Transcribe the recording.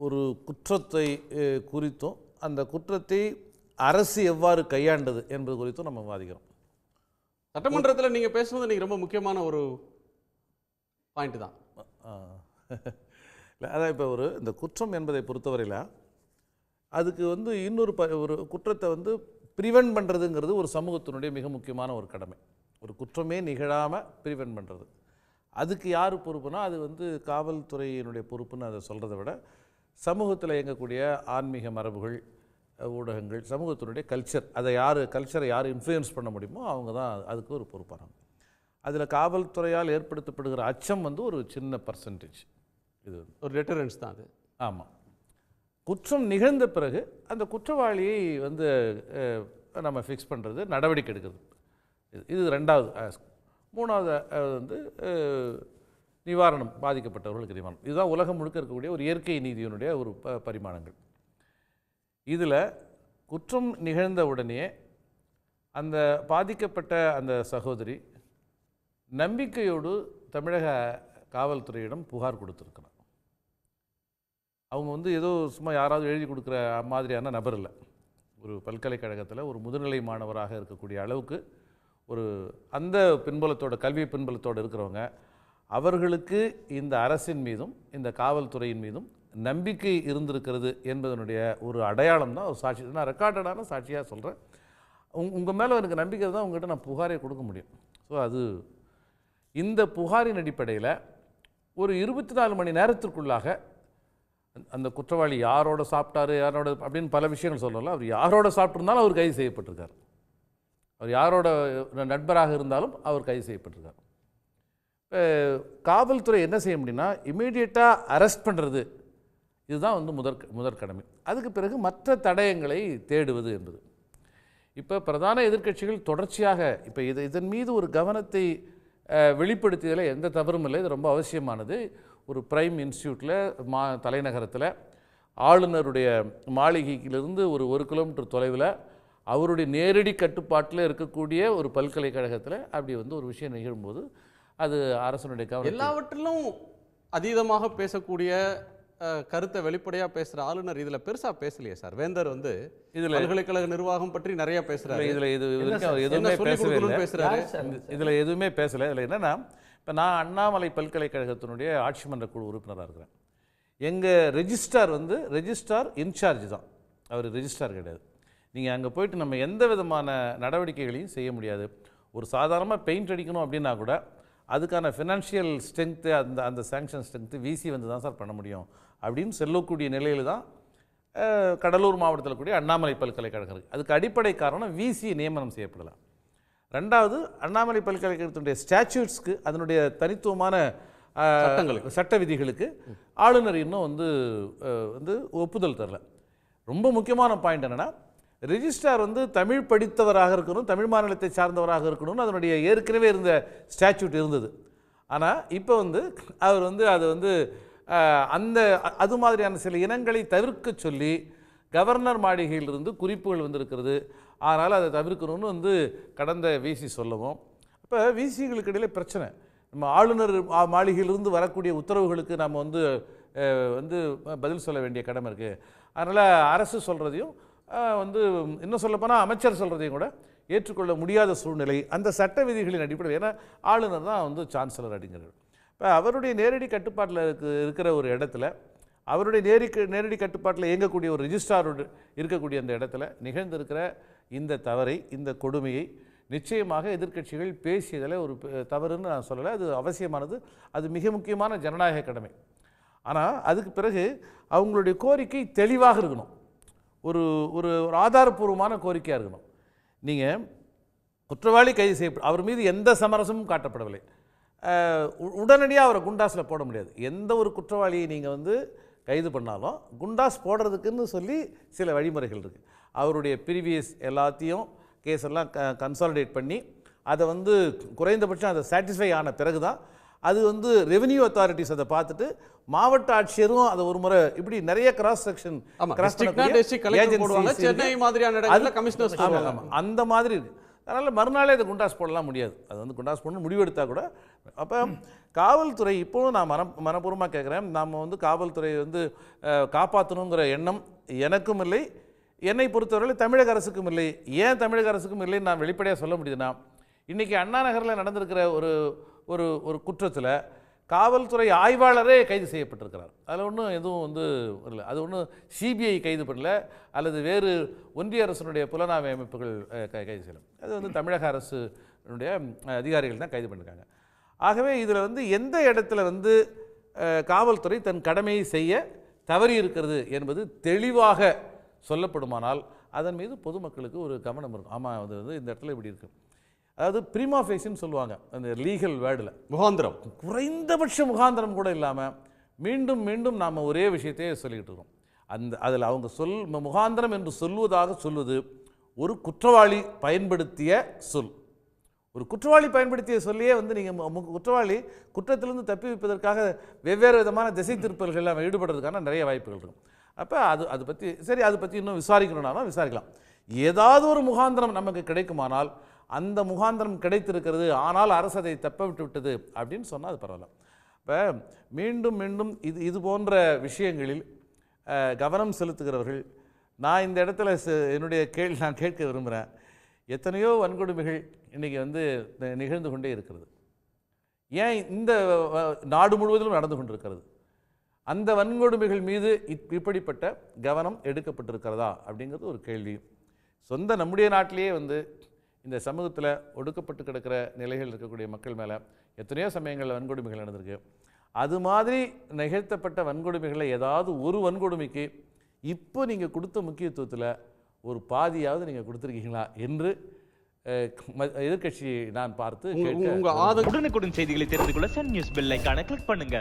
ஒரு குற்றத்தை குறித்தும். அந்த குற்றத்தை அரசு எவ்வாறு கையாண்டது என்பது குறித்தும் நம்ம விவாதிக்கிறோம். சட்டமன்றத்தில் நீங்க பேசுனது நீங்க ரொம்ப முக்கியமான ஒரு பாயிண்ட் தான். இல்லை அதான் இப்போ ஒரு இந்த குற்றம் என்பதை பொறுத்தவரையில் அதுக்கு வந்து இன்னொரு ப ஒரு குற்றத்தை வந்து ப்ரிவென்ட் பண்ணுறதுங்கிறது ஒரு சமூகத்தினுடைய மிக முக்கியமான ஒரு கடமை. ஒரு குற்றமே நிகழாமல் ப்ரிவென்ட் பண்ணுறது அதுக்கு யார் பொறுப்புனா அது வந்து காவல்துறையினுடைய பொறுப்புன்னு அதை சொல்கிறத விட சமூகத்தில் இயங்கக்கூடிய ஆன்மீக மரபுகள் ஊடகங்கள் சமூகத்தினுடைய கல்ச்சர் அதை யார் கல்ச்சரை யார் இன்ஃப்ளூயன்ஸ் பண்ண முடியுமோ அவங்க தான் அதுக்கு ஒரு பொறுப்பானாங்க அதில் காவல்துறையால் ஏற்படுத்தப்படுகிற அச்சம் வந்து ஒரு சின்ன பர்சன்டேஜ் இது ஒரு டெட்டரன்ஸ் தான் அது. ஆமாம் குற்றம் நிகழ்ந்த பிறகு அந்த குற்றவாளியை வந்து நம்ம ஃபிக்ஸ் பண்ணுறது நடவடிக்கை எடுக்கிறது. இது இது ரெண்டாவது. மூணாவது வந்து நிவாரணம் பாதிக்கப்பட்டவர்களுக்கு நிவாரணம். இதுதான் உலகம் முழுக்க இருக்கக்கூடிய ஒரு இயற்கை நீதியினுடைய ஒரு ப பரிமாணங்கள். இதில் குற்றம் நிகழ்ந்த உடனே அந்த பாதிக்கப்பட்ட அந்த சகோதரி நம்பிக்கையோடு தமிழக காவல்துறையிடம் புகார் கொடுத்துருக்கிறார் அவங்க வந்து ஏதோ சும்மா யாராவது எழுதி கொடுக்குற மாதிரியான நபர் இல்லை. ஒரு பல்கலைக்கழகத்தில் ஒரு முதுநிலை மாணவராக இருக்கக்கூடிய அளவுக்கு ஒரு அந்த பின்புலத்தோட கல்வி பின்புலத்தோடு இருக்கிறவங்க அவர்களுக்கு இந்த அரசின் மீதும் இந்த காவல்துறையின் மீதும் நம்பிக்கை இருந்திருக்கிறது என்பதனுடைய ஒரு அடையாளம் தான் ஒரு சாட்சி. நான் ரெக்கார்டடான சாட்சியாக சொல்கிறேன் உங் உங்கள் மேலே எனக்கு நம்பிக்கை தான் உங்கள்கிட்ட நான் புகாரே கொடுக்க முடியும். ஸோ அது இந்த புகாரின் அடிப்படையில் ஒரு இருபத்தி நாலு மணி நேரத்திற்குள்ளாக அந்த- அந்த குற்றவாளி யாரோட சாப்பிட்டாரு யாரோட அப்படின்னு பல விஷயங்கள் சொல்லலாம் அவர் யாரோட சாப்பிட்ருந்தாலும் அவர் கைது செய்யப்பட்டிருக்கார். அவர் யாரோட நண்பராக இருந்தாலும் அவர் கைது செய்யப்பட்டிருக்கார். காவல்துறை என்ன செய்ய முடியும்னா இமீடியட்டாக அரெஸ்ட் பண்ணுறது இதுதான் வந்து முதற் முதற் கடமை. அதுக்கு பிறகு மற்ற தடயங்களை தேடுவது என்பது. இப்போ பிரதான எதிர்க்கட்சிகள் தொடர்ச்சியாக இப்போ இது இதன் மீது ஒரு கவனத்தை வெளிப்படுத்தியதில் எந்த தவறும் இல்லை. இது ரொம்ப அவசியமானது. ஒரு பிரைம் இன்ஸ்டியூட்டில் மா தலைநகரத்தில் ஆளுநருடைய மாளிகையிலிருந்து ஒரு ஒரு கிலோமீட்டர் தொலைவில் அவருடைய நேரடி கட்டுப்பாட்டில் இருக்கக்கூடிய ஒரு பல்கலைக்கழகத்தில் அப்படி வந்து ஒரு விஷயம் நிகழும்போது அது அரசனுடைய கவனம் எல்லாவற்றிலும் அதீதமாக பேசக்கூடிய கருத்தை வெளிப்படையா பேசுற ஆளுநர் இதுல பெருசா பேசலையே சார். வேந்தர் வந்து இதில் பல்கலைக்கழக நிர்வாகம் பற்றி நிறைய பேசுறாரு. இதில் இது? எதுவுமே பேசவே சார்? இதில் எதுவுமே பேசலை. இதில் என்னென்னா இப்போ நான் அண்ணாமலை பல்கலைக்கழகத்தினுடைய ஆட்சி மன்ற குழு உறுப்பினராக இருக்கிறேன். எங்கள் ரெஜிஸ்ட்ரார் வந்து ரெஜிஸ்ட்ரார் இன்சார்ஜ் தான். அவர் ரெஜிஸ்ட்ரார் கிடையாது. நீங்கள் அங்கே போயிட்டு நம்ம எந்த விதமான நடவடிக்கைகளையும் செய்ய முடியாது. ஒரு சாதாரணமாக பெயிண்ட் அடிக்கணும் அப்படின்னா கூட அதுக்கான ஃபினான்ஷியல் ஸ்ட்ரென்த்து அந்த அந்த சேங்ஷன் ஸ்ட்ரென்த்து விசி வந்து தான் சார் பண்ண முடியும். அப்படின்னு சொல்லக்கூடிய நிலையில் தான் கடலூர் மாவட்டத்தில் கூடிய அண்ணாமலை பல்கலைக்கழகம் இருக்குது அதுக்கு அடிப்படை காரணம் விசி நியமனம் செய்யப்படலாம் ரெண்டாவது அண்ணாமலை பல்கலைக்கழகத்தினுடைய ஸ்டாச்சூட்ஸ்க்கு அதனுடைய தனித்துவமான. சட்ட விதிகளுக்கு ஆளுநர் இன்னும் வந்து வந்து ஒப்புதல் தரல. ரொம்ப முக்கியமான பாயிண்ட் என்னன்னா ரெஜிஸ்ட்ரார் வந்து தமிழ் படித்தவராக இருக்கணும் தமிழ் மாநிலத்தை சார்ந்தவராக இருக்கணும்னு அதனுடைய ஏற்கனவே இருந்த ஸ்டாச்சூட் இருந்தது. ஆனால் இப்போ வந்து அவர் வந்து அது வந்து அந்த அது மாதிரியான சில இனங்களை தவிர்க்க சொல்லி கவர்னர் மாளிகையிலிருந்து குறிப்புகள் வந்திருக்கிறது. அதனால் அதை தவிர்க்கணும்னு வந்து கடந்த விசி சொல்லவும். இப்போ விசிகளுக்கு இடையில பிரச்சனை. நம்ம ஆளுநர் மாளிகையிலிருந்து வரக்கூடிய உத்தரவுகளுக்கு நம்ம வந்து வந்து பதில் சொல்ல வேண்டிய கடமை இருக்குது அதனால் அரசு சொல்கிறதையும் வந்து இன்னும் சொல்லப்போனால் அமைச்சர் சொல்கிறதையும் கூட ஏற்றுக்கொள்ள முடியாத சூழ்நிலை அந்த சட்ட விதிகளின் அடிப்படையில். ஏன்னா ஆளுநர் தான் வந்து சான்சலர் அப்படிங்கிறது இப்போ அவருடைய நேரடி கட்டுப்பாட்டில் இருக்கு இருக்கிற ஒரு இடத்துல அவருடைய நேரி நேரடி கட்டுப்பாட்டில் இயங்கக்கூடிய ஒரு ரிஜிஸ்ட்ராரோடு இருக்கக்கூடிய அந்த இடத்துல நிகழ்ந்திருக்கிற இந்த தவறை இந்த கொடுமையை நிச்சயமாக எதிர்க்கட்சிகள் பேசியதில் ஒரு பெ- தவறுன்னு நான் சொல்லலை. அது அவசியமானது. அது மிக முக்கியமான ஜனநாயக கடமை. ஆனால் அதுக்கு பிறகு அவங்களுடைய கோரிக்கை தெளிவாக இருக்கணும். ஒரு ஒரு ஒரு ஆதாரப்பூர்வமான கோரிக்கையாக இருக்கணும். நீங்கள் குற்றவாளி கைது செய்ய அவர் மீது எந்த சமரசமும் காட்டப்படவில்லை. உடனடியாக அவரை குண்டாஸில் போட முடியாது. எந்த ஒரு குற்றவாளியை நீங்கள் வந்து கைது பண்ணாலும் குண்டாஸ் போடுறதுக்குன்னு சொல்லி சில வழிமுறைகள் இருக்குது அவருடைய ப்ரீவியஸ் எல்லாத்தையும் கேஸ் எல்லாம் க கன்சாலிடேட் பண்ணி அதை வந்து குறைந்தபட்சம் அதை சாட்டிஸ்ஃபை ஆன பிறகு தான் அது வந்து ரெவென்யூ அத்தாரிட்டிஸ் அதை பார்த்துட்டு மாவட்ட ஆட்சியரும் அதை ஒரு முறை இப்படி நிறைய கிராஸ் செக்ஷன் சென்னை மாதிரியான. அந்த மாதிரி இருக்கு அதனால் மறுநாளே இது குண்டாஸ் போடலாம் முடியாது. அது வந்து குண்டாஸ் போடணும் முடிவெடுத்தால் கூட அப்போ காவல்துறை இப்போவும் நான் மன மனப்பூர்வமாக கேட்குறேன் நாம் வந்து காவல்துறையை வந்து காப்பாற்றணுங்கிற எண்ணம் எனக்கும் இல்லை. என்னை பொறுத்தவரையில் தமிழக அரசுக்கும் இல்லை. ஏன் தமிழக அரசுக்கும் இல்லைன்னு நான் வெளிப்படையாக சொல்ல முடியுதுன்னா இன்றைக்கி அண்ணா நகரில் நடந்திருக்கிற ஒரு ஒரு ஒரு குற்றத்தில் காவல்துறை ஆய்வாளரே கைது செய்யப்பட்டிருக்கிறார். அதில் ஒன்றும் எதுவும் வந்து இல்லை அது ஒன்றும் சிபிஐ கைது பண்ணல அல்லது வேறு ஒன்றிய அரசினுடைய புலனாய்வு அமைப்புகள் கைது செய்யலாம் அது வந்து தமிழக அரசுடைய அதிகாரிகள் தான் கைது பண்ணியிருக்காங்க ஆகவே இதில் வந்து எந்த இடத்துல வந்து காவல்துறை தன் கடமையை செய்ய தவறி இருக்கிறது என்பது தெளிவாக சொல்லப்படுமானால் அதன் மீது பொதுமக்களுக்கு ஒரு கவனம் இருக்கும். ஆமாம் அது வந்து இந்த இடத்துல இப்படி இருக்குது அதாவது ப்ரீமா ஃபேஸின்னு சொல்லுவாங்க. அந்த லீகல் வேர்டில் முகாந்திரம். குறைந்தபட்ச முகாந்திரம் கூட இல்லாமல் மீண்டும் மீண்டும் நாம் ஒரே விஷயத்தையே சொல்லிக்கிட்டு இருக்கோம். அந்த அதில் அவங்க சொல் முகாந்திரம் என்று சொல்வதாக சொல்வது ஒரு குற்றவாளி பயன்படுத்திய சொல். ஒரு குற்றவாளி பயன்படுத்திய சொல்லியே வந்து நீங்கள் குற்றவாளி குற்றத்திலிருந்து தப்பி வைப்பதற்காக வெவ்வேறு விதமான திசை திருப்பல்கள் அவன் ஈடுபடுறதுக்கான நிறைய வாய்ப்புகள் இருக்கும். அப்போ அது அது பற்றி சரி அதை பற்றி இன்னும் விசாரிக்கணும்னா விசாரிக்கலாம். ஏதாவது ஒரு முகாந்திரம் நமக்கு கிடைக்குமானால் அந்த முகாந்திரம் கிடைத்திருக்கிறது ஆனால் அரசு அதை தப்ப விட்டு விட்டது அப்படின்னு சொன்னால் அது பரவாயில்ல. இப்போ மீண்டும் மீண்டும் இது இது போன்ற விஷயங்களில் கவனம் செலுத்துகிறவர்கள் நான் இந்த இடத்துல என்னுடைய கேள்வி நான் கேட்க விரும்புகிறேன் எத்தனையோ வன்கொடுமைகள் இன்றைக்கி வந்து நிகழ்ந்து கொண்டே இருக்கிறது. ஏன் இந்த நாடு முழுவதிலும் நடந்து கொண்டிருக்கிறது? அந்த வன்கொடுமைகள் மீது இப்- இப்படிப்பட்ட கவனம் எடுக்கப்பட்டிருக்கிறதா அப்படிங்கிறது ஒரு கேள்வி. சொந்த நம்முடைய நாட்டிலேயே வந்து இந்த சமூகத்தில் ஒடுக்கப்பட்டு கிடக்கிற நிலைகள் இருக்கக்கூடிய மக்கள் மேலே எத்தனையோ சமயங்களில் வன்கொடுமைகள் நடந்திருக்கு. அது மாதிரி நிகழ்த்தப்பட்ட வன்கொடுமைகளை ஏதாவது ஒரு வன்கொடுமைக்கு இப்போ நீங்கள் கொடுத்த முக்கியத்துவத்தில் ஒரு பாதியாவது நீங்கள் கொடுத்துருக்கீங்களா என்று எதிர்க்கட்சியை நான் பார்த்து உங்க- கேட்க உங்க ஆதங்க உடனுக்குடன் செய்திகளை தெரிந்து கொள்ள சன் நியூஸ் பெல் ஐகானை கிளிக் பண்ணுங்க.